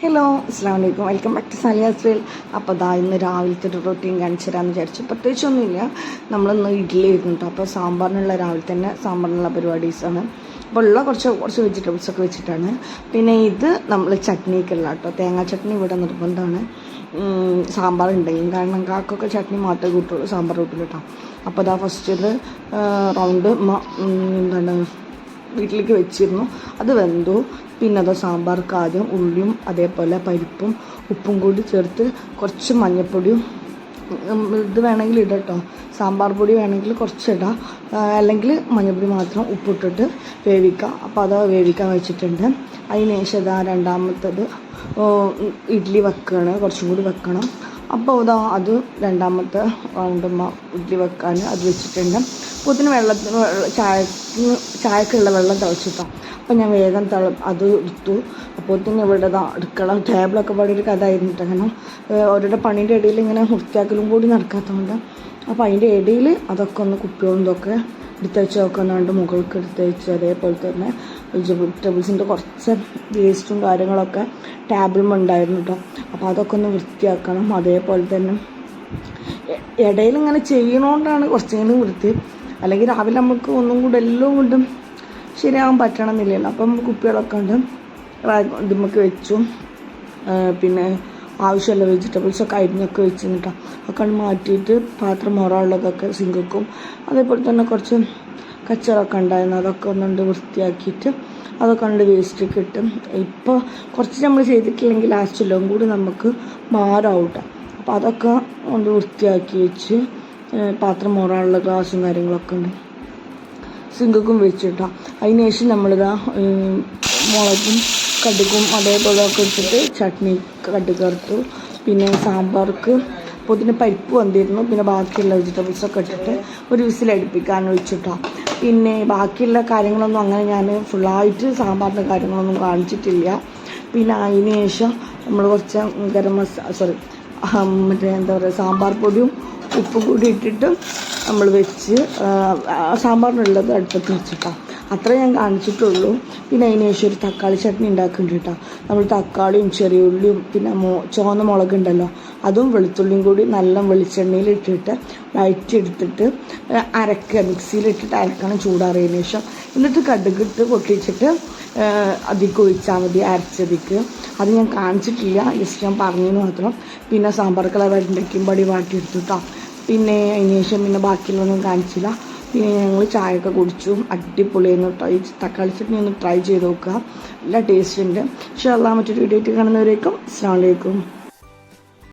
Hello അസ്സാം വലൈക്കും welcome back to സാലിയാസ്വേൽ അപ്പോൾ അതാ ഇന്ന് രാവിലത്തെ ഒരു റൊട്ടീൻ കാണിച്ചു തരാമെന്ന് വിചാരിച്ചു. പ്രത്യേകിച്ചൊന്നുമില്ല. നമ്മളിന്ന് ഇഡ്ഡലി ആയിരുന്നു കേട്ടോ അപ്പോൾ സാമ്പാറിനുള്ള രാവിലെ തന്നെ സാമ്പാറിനുള്ള പരിപാടീസാണ്. അപ്പോൾ ഉള്ള കുറച്ച് കുറച്ച് വെജിറ്റബിൾസ് ഒക്കെ വെച്ചിട്ടാണ്. പിന്നെ ഇത് നമ്മൾ ചട്നിക്കുള്ള കേട്ടോ തേങ്ങാ ചട്നി ഇവിടെ നിർബന്ധമാണ്. സാമ്പാർ ഉണ്ടെങ്കിൽ കാരണം കാക്കൊക്കെ ചട്നി മാത്രമേ കൂട്ടുള്ളൂ സാമ്പാർ കൂട്ടില്ല കേട്ടോ അപ്പോൾ അതാ ഫസ്റ്റ് ഇത് റൗണ്ട് എന്താണ് വീട്ടിലേക്ക് വെച്ചിരുന്നു. അത് വെന്തു പിന്നെ അത് സാമ്പാർ ആദ്യം ഉള്ളിയും അതേപോലെ പരിപ്പും ഉപ്പും കൂടി ചേർത്ത് കുറച്ച് മഞ്ഞൾപ്പൊടിയും ഇത് വേണമെങ്കിൽ ഇടട്ടോ സാമ്പാർ പൊടി വേണമെങ്കിൽ കുറച്ച് ഇടാം. അല്ലെങ്കിൽ മഞ്ഞൾപ്പൊടി മാത്രം ഉപ്പിട്ടിട്ട് വേവിക്കാം. അപ്പോൾ അത് വേവിക്കാൻ വെച്ചിട്ടുണ്ട്. അതിന് ശേഷം ഇതാ രണ്ടാമത്തത് ഇഡ്ഡലി വെക്കുകയാണ് കുറച്ചും കൂടി വെക്കണം. അപ്പോൾ ഇതാ അത് രണ്ടാമത്തെ ഇഡ്ഡലി വെക്കാൻ അത് വെച്ചിട്ടുണ്ട്. അപ്പോത്തിന് വെള്ളത്തിന് ചായ ചായക്ക് ചായക്കുള്ള വെള്ളം തിളച്ചിട്ടാം. അപ്പോൾ ഞാൻ വേഗം തിള അത് എടുത്തു. അപ്പോത്തിന് ഇവിടെ അടുക്കള ടേബിളൊക്കെ പാടി ഒരു കഥ ആയിരുന്നിട്ട് കാരണം ഏഹ് ഓരോരുടെ പണീന്റെ ഇടയിൽ ഇങ്ങനെ വൃത്തിയാക്കലും കൂടി നടക്കാത്തതുകൊണ്ട് അപ്പോൾ അതിന്റെ ഇടയിൽ അതൊക്കെ ഒന്ന് കുപ്പികളും ഇതൊക്കെ വെച്ച് നോക്കുന്നുണ്ട് മുകൾക്ക് എടുത്ത് വെച്ച് അതേപോലെ തന്നെ വെജിറ്റബിൾസിന്റെ കുറച്ച് വേസ്റ്റും കാര്യങ്ങളൊക്കെ ടേബിളും ഉണ്ടായിരുന്നു കേട്ടോ അപ്പോൾ അതൊക്കെ ഒന്ന് വൃത്തിയാക്കണം. അതേപോലെ തന്നെ ഇടയിൽ ഇങ്ങനെ ചെയ്യണോണ്ടാണ് കുറച്ചെങ്കിലും വൃത്തി. അല്ലെങ്കിൽ രാവിലെ നമുക്ക് ഒന്നും കൂടെ എല്ലാം കൊണ്ടും ശരിയാവാൻ പറ്റണമെന്നില്ലല്ലോ. അപ്പം കുപ്പികളൊക്കെ ഉണ്ട് നമുക്ക് വെച്ചു പിന്നെ ആവശ്യമുള്ള വെജിറ്റബിൾസ് ഒക്കെ അരിഞ്ഞൊക്കെ വെച്ച് കേട്ടോ ഒക്കെ മാറ്റിയിട്ട് പാത്രം മോറാനുള്ളതൊക്കെ സിങ്കും അതേപോലെ തന്നെ കുറച്ച് കച്ചറൊക്കെ ഉണ്ടായിരുന്നു. അതൊക്കെ ഒന്നുകൊണ്ട് വൃത്തിയാക്കിയിട്ട് അതൊക്കെ കൊണ്ട് വേസ്റ്റ് കിട്ടും ഇപ്പോൾ കുറച്ച് നമ്മൾ ചെയ്തിട്ടില്ലെങ്കിൽ ലാസ്റ്റ് എല്ലാം കൂടി നമുക്ക് മാറാവൂട്ടാം. അപ്പോൾ അതൊക്കെ ഒന്ന് വൃത്തിയാക്കി വെച്ച് പാത്രം മോറാനുള്ള ഗ്ലാസും കാര്യങ്ങളൊക്കെ ഉണ്ട്. സിങ്കും വെച്ചിട്ടാണ് അതിന് ശേഷം നമ്മളിതാ മുളകും കടുക്കും അതേപോലെ ഒക്കെ വെച്ചിട്ട് ചട്നി കടുക് പിന്നെ സാമ്പാർക്ക് അപ്പോൾ ഇതിന് പരിപ്പ് വന്നിരുന്നു. പിന്നെ ബാക്കിയുള്ള വെജിറ്റബിൾസൊക്കെ ഇട്ടിട്ട് ഒരു വിസിലടുപ്പിക്കാൻ വെച്ചിട്ടാണ് പിന്നെ ബാക്കിയുള്ള കാര്യങ്ങളൊന്നും അങ്ങനെ ഞാൻ ഫുള്ളായിട്ട് സാമ്പാറിന്റെ കാര്യങ്ങളൊന്നും കാണിച്ചിട്ടില്ല. പിന്നെ അതിന് ശേഷം നമ്മൾ കുറച്ച് ഗരം മസാല സോറി മറ്റേ എന്താ പറയുക സാമ്പാർ പൊടിയും ഉപ്പും കൂടി ഇട്ടിട്ട് നമ്മൾ വെച്ച് സാമ്പാറിനുള്ളത് അടുപ്പത്ത് വെച്ചിട്ടാണ് അത്ര ഞാൻ കാണിച്ചിട്ടുള്ളൂ. പിന്നെ അതിന് ശേഷം ഒരു തക്കാളി ചട്നി ഉണ്ടാക്കുന്നുണ്ട് നമ്മൾ തക്കാളിയും ചെറിയ ഉള്ളിയും പിന്നെ മോ ചുവന്ന മുളക് ഉണ്ടല്ലോ അതും വെളുത്തുള്ളിയും കൂടി നല്ല വെളിച്ചെണ്ണയിൽ ഇട്ടിട്ട് വഴറ്റിയെടുത്തിട്ട് അരക്കുക മിക്സിയിലിട്ടിട്ട് അരക്കണം ചൂടാറിയതിന് ശേഷം. എന്നിട്ട് കടുകിട്ട് പൊട്ടിച്ചിട്ട് അതിക്ക് ഒഴിച്ചാൽ മതി അരച്ചതിക്ക്. അത് ഞാൻ കാണിച്ചിട്ടില്ല ജസ്റ്റ് ഞാൻ പറഞ്ഞതിന് മാത്രം. പിന്നെ സാമ്പാർ കളർ ഉണ്ടാക്കിയും പടി വാട്ടിയെടുത്തു കേട്ടോ. പിന്നെ അതിന് ശേഷം പിന്നെ ബാക്കിയുള്ളതൊന്നും കാണിച്ചില്ല. പിന്നെ ഞങ്ങൾ ചായയൊക്കെ കുടിച്ചു. അടിപൊളിയായിരുന്നു ട്രൈ തക്കാളി ചട്നി ഒന്ന് ട്രൈ ചെയ്ത് നോക്കുക. നല്ല ടേസ്റ്റ് ഉണ്ട്. പക്ഷേ അല്ലാ മറ്റൊരു വീഡിയോ ആയിട്ട് കാണുന്നവരേക്കും അസ്സാം വലൈക്കും